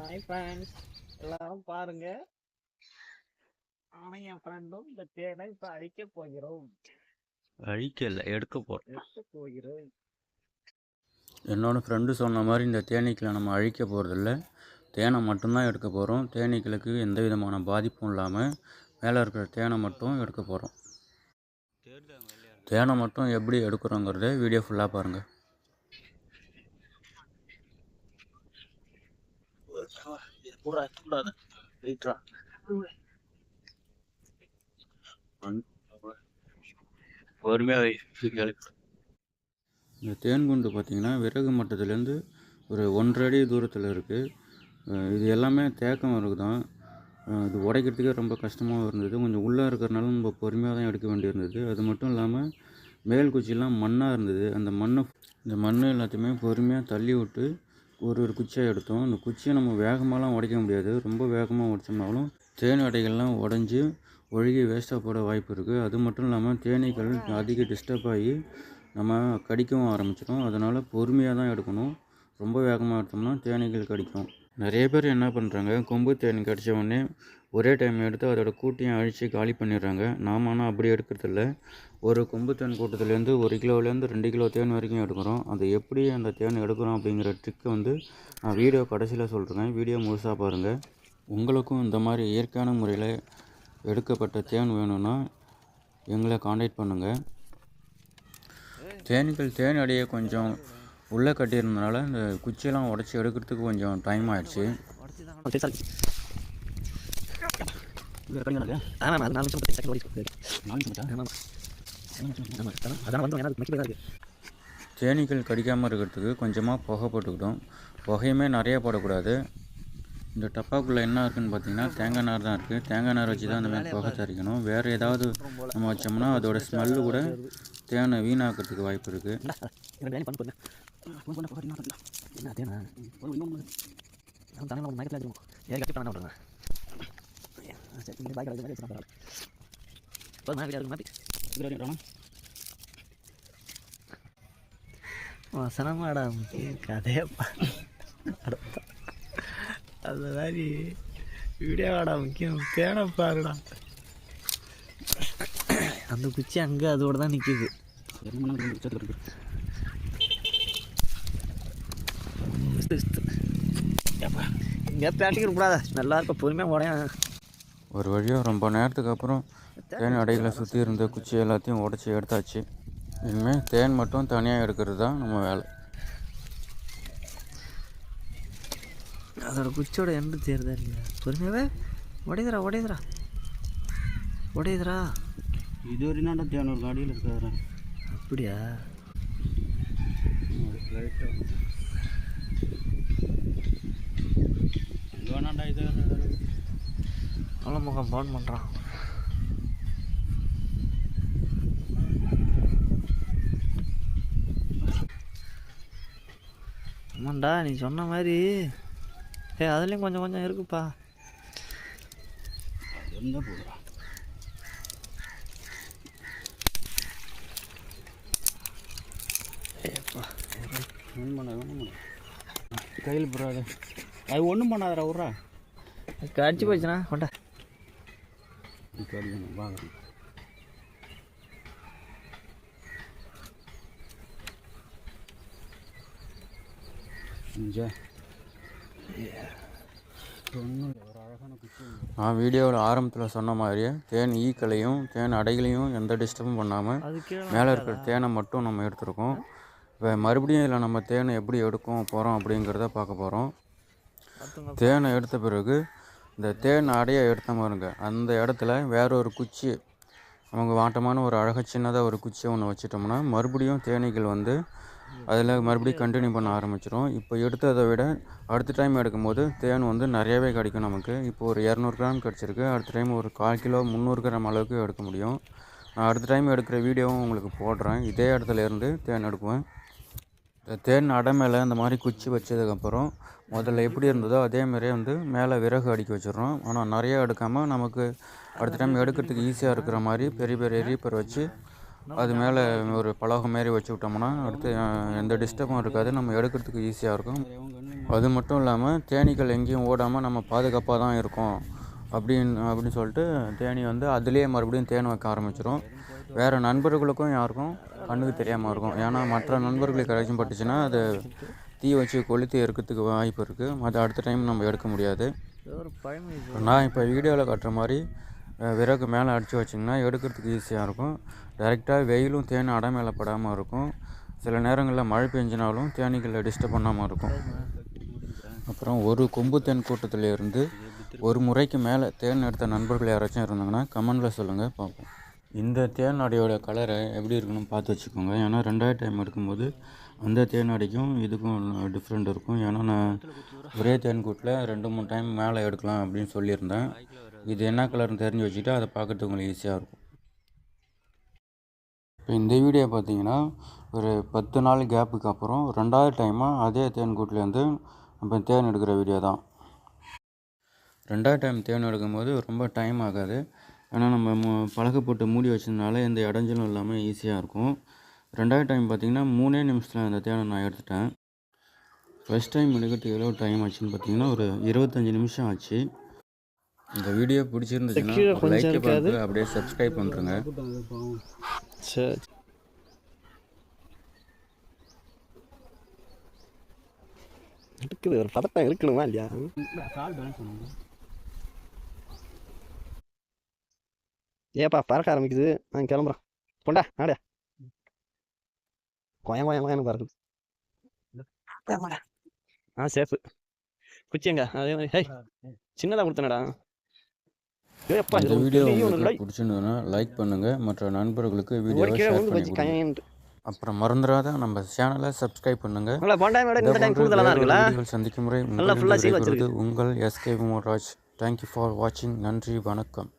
Hi friends எல்லாரும் பாருங்க. நானும் என் ஃப்ரெண்டும் இந்த தேனை இப்ப அழிக்க போகிறோம். அழிக்கல எடுக்க போகிறோம் எடுக்க போகிறோம். என்னோடய ஃப்ரெண்டு சொன்ன மாதிரி இந்த தேனீக்களை நம்ம அழிக்க போகிறதில்ல தேனை மட்டும்தான் எடுக்க போகிறோம் தேனீக்களுக்கு எந்த விதமான பாதிப்பும் இல்லாமல் மேலே இருக்கிற தேனை மட்டும் எடுக்க போகிறோம் தேனை மட்டும் எப்படி எடுக்கிறோங்கிறத வீடியோ ஃபுல்லாக பாருங்கள் பொறுமையாக இந்த தேன்குண்டு பார்த்திங்கன்னா விறகு மட்டத்துலேருந்து ஒரு ஒன்றரை அடி தூரத்தில் இருக்குது இது எல்லாமே தேக்கம் இருக்குதான் தான். இது உடைக்கிறதுக்கே ரொம்ப கஷ்டமாகவும் இருந்தது. கொஞ்சம் உள்ளே இருக்கிறனால நம்ம பொறுமையாக தான் எடுக்க வேண்டியிருந்தது அது மட்டும் இல்லாமல் மேல் குச்சிலாம் மண்ணாக இருந்தது. அந்த மண்ணை இந்த மண் எல்லாத்தையுமே பொறுமையாக தள்ளி விட்டு ஒரு ஒரு குச்சியாக எடுத்தோம். அந்த குச்சியை நம்ம வேகமாலாம் உடைக்க முடியாது. ரொம்ப வேகமாக உடைச்சோம்னாலும் தேன் அடைகள்லாம் உடஞ்சி ஒழுகி வேஸ்ட்டாக போட வாய்ப்பு இருக்குது அது மட்டும் இல்லாமல் தேனீக்கள் அதிக டிஸ்டர்ப் ஆகி நம்ம கடிக்கவும் ஆரம்பிச்சிடும் அதனால் பொறுமையாக தான் எடுக்கணும். ரொம்ப வேகமாக எடுத்தோம்னா தேனீக்கள் கடிக்கும். நிறைய பேர் என்ன பண்ணுறாங்க கொம்பு தேனீ கடித்த உடனே ஒரே டைம் எடுத்து அதோட கூட்டையும் அழித்து காலி பண்ணிடுறாங்க. நாம் ஆனால் அப்படி எடுக்கிறதில்ல. ஒரு கொம்பு தேன் கூட்டத்துலேருந்து ஒரு கிலோலேருந்து ரெண்டு கிலோ தேன் வரைக்கும் எடுக்கிறோம். அது எப்படி அந்த தேன் எடுக்கிறோம் அப்படிங்கிற ட்ரிக்கை வந்து நான் வீடியோ கடைசியில் சொல்கிறேன் வீடியோ முழுசாக பாருங்கள் உங்களுக்கும் இந்த மாதிரி இயற்கையான முறையில் எடுக்கப்பட்ட தேன் வேணும்னா எங்களை காண்டாக்ட் பண்ணுங்கள் தேனீக்கள் தேன் அடைய கொஞ்சம் உள்ளே கட்டியிருந்தனால இந்த குச்சியெல்லாம் உடச்சி எடுக்கிறதுக்கு கொஞ்சம் டைம் ஆயிடுச்சு. ஆமாம் அது நாலு நிமிஷம் பத்து செகண்ட் ஓடிச்சு ஆமாம் அதான் வந்து எனக்கு மெக்கில் இருக்கு. தேனீக்கள் கடிக்காமல் இருக்கிறதுக்கு கொஞ்சமாக புகை போட்டுக்கிட்டோம். புகையுமே நிறைய போடக்கூடாது. இந்த டப்பாக்குள்ளே என்ன இருக்குன்னு பார்த்தீங்கன்னா தேங்காய் நார் தான் இருக்குது தேங்காய் நார் வச்சு தான் அந்த மாதிரி புகை தரிக்கணும் வேறு ஏதாவது நம்ம வச்சோம்னா அதோட ஸ்மெல்லு கூட தேனை வீணாக்கிறதுக்கு வாய்ப்பு இருக்குது என்ன தேனா? ஒரு இன்னொன்று நான் மயக்கத்தில் பண்ண விட்றேன் பாய் கிடையாது மாதிரி பரவாயில்ல இப்போ நான் வீடியோ மாற்றி இது வசனமாடா கதையப்பா அது மாதிரி வீடியோவாடா முக்கியம் தேட பாருடா அந்த குச்சி அங்கே அதோட தான் நிற்கிது இங்கே பேட்டிக்கிற கூடாதா நல்லா இருக்கும் பொறுமையாக உடையா ஒரு வழியாக ரொம்ப நேரத்துக்கு அப்புறம் தேன் அடைகளை சுற்றி இருந்த குச்சி எல்லாத்தையும் உடச்சி எடுத்தாச்சு. இனிமேல் தேன் மட்டும் தனியாக எடுக்கிறது தான் நம்ம வேலை. அதோட குச்சியோட எண்டு தேர்தா இல்லையா பொறுமையாவே உடையுதுரா உடையுதுரா உடையுதுரா இது வரைக்கும் தேன் ஒரு அடியில் இருக்காதுரா அப்படியா? வேணாண்டா இது நல்ல முகம் பவுன் பண்ணுறான் ஆமாண்டா நீ சொன்ன மாதிரி. ஏ அதுலேயும் கொஞ்சம் கொஞ்சம் இருக்குப்பா. எந்த போடுறா ஏப்பா ஒன்றும் பண்ண ஒன்றும் பண்ண கையில் போடாது அது ஒன்றும் பண்ணாதடா விட்றா. கடிச்சு போச்சுண்ணா கொண்டா. கடிக்கணும் பார்க்குறேன் நான் வீடியோவில் ஆரம்பத்தில் சொன்ன மாதிரியே தேன் ஈக்களையும் தேன் அடைகளையும் எந்த டிஸ்டர்பும் பண்ணாமல் மேலே இருக்கிற தேனை மட்டும் நம்ம எடுத்திருக்கோம். இப்போ மறுபடியும் இதில் நம்ம தேனை எப்படி எடுக்கும் போகிறோம் அப்படிங்கிறத பார்க்க போகிறோம் தேனை எடுத்த பிறகு இந்த தேன் அடைய எடுத்த பாருங்க. அந்த இடத்துல வேற ஒரு குச்சி அவங்க வாட்டமான ஒரு அழகாக சின்னதாக ஒரு குச்சியை ஒன்று வச்சிட்டோம்னா மறுபடியும் தேனீக்கள் வந்து அதில் மறுபடியும் கண்டினியூ பண்ண ஆரம்பிச்சிடும் இப்போ எடுத்ததை விட அடுத்த டைம் எடுக்கும்போது தேன் வந்து நிறையவே கிடைக்கும் நமக்கு. இப்போ ஒரு இரநூறு கிராம் கிடச்சிருக்கு. அடுத்த டைம் ஒரு கால் கிலோ முந்நூறு கிராம் அளவுக்கு எடுக்க முடியும். நான் அடுத்த டைம் எடுக்கிற வீடியோவும் உங்களுக்கு போடுறேன். இதே இடத்துல இருந்து தேன் எடுக்குவேன். இந்த தேன் அடை மேலே இந்த மாதிரி குச்சி வச்சதுக்கப்புறம் முதல்ல எப்படி இருந்ததோ அதே மாதிரியே வந்து மேலே விறகு அடுக்கி வச்சிடுறோம். ஆனால் நிறையா எடுக்காமல் நமக்கு அடுத்த டைம் எடுக்கிறதுக்கு ஈஸியாக இருக்கிற மாதிரி பெரிய பெரிய ரீப்பர் வச்சு அது மேலே ஒரு பலகம் மாரி வச்சு விட்டோம்னா அடுத்து எந்த டிஸ்டர்பும் இருக்காது. நம்ம எடுக்கிறதுக்கு ஈஸியாக இருக்கும். அது மட்டும் இல்லாமல் தேனீக்கள் எங்கேயும் ஓடாமல் நம்ம பாதுகாப்பாக தான் இருக்கும் அப்படின்னு அப்படின்னு சொல்லிட்டு தேனி வந்து அதுலேயே மறுபடியும் தேன் வைக்க ஆரம்பிச்சிடும் வேறு நண்பர்களுக்கும் யாருக்கும் கண்ணுக்கு தெரியாமல் இருக்கும். ஏன்னா மற்ற நண்பர்களுக்கு ஏதாச்சும் பட்டுச்சுன்னா அது தீ வச்சு கொளுத்தி எடுக்கிறதுக்கு வாய்ப்பு இருக்குது அது அடுத்த டைம் நம்ம எடுக்க முடியாது. நான் இப்போ வீடியோவில் காட்டுற மாதிரி விறகு மேலே அடித்து வச்சிங்கன்னா எடுக்கிறதுக்கு ஈஸியாக இருக்கும். டைரெக்டாக வெயிலும் தேன் அடை மேலே படாமல் இருக்கும். சில நேரங்களில் மழை பெஞ்சினாலும் தேனீக்களை டிஸ்டர்ப் பண்ணாமல் இருக்கும். அப்புறம் ஒரு கொம்பு தேன் கூட்டத்தில் இருந்து ஒரு முறைக்கு மேலே தேன் எடுத்த நண்பர்கள் யாராச்சும் இருந்தாங்கன்னா கமெண்டில் சொல்லுங்கள் பார்ப்போம். இந்த தேன் கலரை எப்படி இருக்குன்னு பார்த்து வச்சுக்கோங்க. ஏன்னா ரெண்டாவது டைம் எடுக்கும்போது அந்த தேநாடிக்கும் இதுக்கும் டிஃப்ரெண்ட் இருக்கும். ஏன்னா நான் ஒரே தேன்கூட்டில் ரெண்டு மூணு டைம் மேலே எடுக்கலாம் அப்படின்னு சொல்லியிருந்தேன். இது என்ன கலர்னு தெரிஞ்சு வச்சுக்கிட்டு அதை பார்க்கறதுக்கு உங்களுக்கு ஈஸியாக இருக்கும். இப்போ இந்த வீடியோ பார்த்தீங்கன்னா ஒரு பத்து நாள் கேப்புக்கு அப்புறம் ரெண்டாவது டைமாக அதே தேன் கூட்டிலேருந்து நம்ம தேன் எடுக்கிற வீடியோ தான். ரெண்டாவது டைம் தேன் எடுக்கும்போது ரொம்ப டைம் ஆகாது. ஏன்னா நம்ம மு- பலகை போட்டு மூடி வச்சதுனால எந்த இடைஞ்சலும் இல்லாமல் ஈஸியாக இருக்கும். ரெண்டாவது டைம் பார்த்தீங்கன்னா மூணே நிமிஷத்தில் அந்த தேனை நான் எடுத்துட்டேன். ஃபர்ஸ்ட் டைம் எடுக்கிறதுக்கு எவ்வளோ டைம் ஆச்சுன்னு பார்த்தீங்கன்னா ஒரு இருபத்தஞ்சி நிமிஷம் ஆச்சு. இந்த வீடியோ பிடிச்சிருந்துச்சுன்னா லைக். பண்ணிட்டு அப்படியே சப்ஸ்கிரைப் பண்ணுறேங்க சரி. இருக்குது ஒரு பதட்டம் இருக்கணுமா இல்லையா? ஏப்பா பறக்க ஆரம்பிக்குது. நான் கிளம்புறேன் கொண்டா நாடா கோயம் கோயம் கோயம்னு பறக்குது. ஆ சேஃபு. குச்சி எங்க அதே மாதிரி. ஹேய் சின்னதாக கொடுத்தனடா. ஏப்பா இந்த வீடியோ உங்களுக்கு பிடிச்சிருந்ததுன்னா லைக் பண்ணுங்கள் மற்ற நண்பர்களுக்கு வீடியோவை கீழே ஷேர் பண்ணி அப்புறம் மறந்துடாத நம்ம சேனலை சப்ஸ்கிரைப் பண்ணுங்கள் சந்திக்கும் முறை. உங்கள் எஸ்கே ராஜ் தேங்க்யூ ஃபார் வாட்சிங் நன்றி வணக்கம்.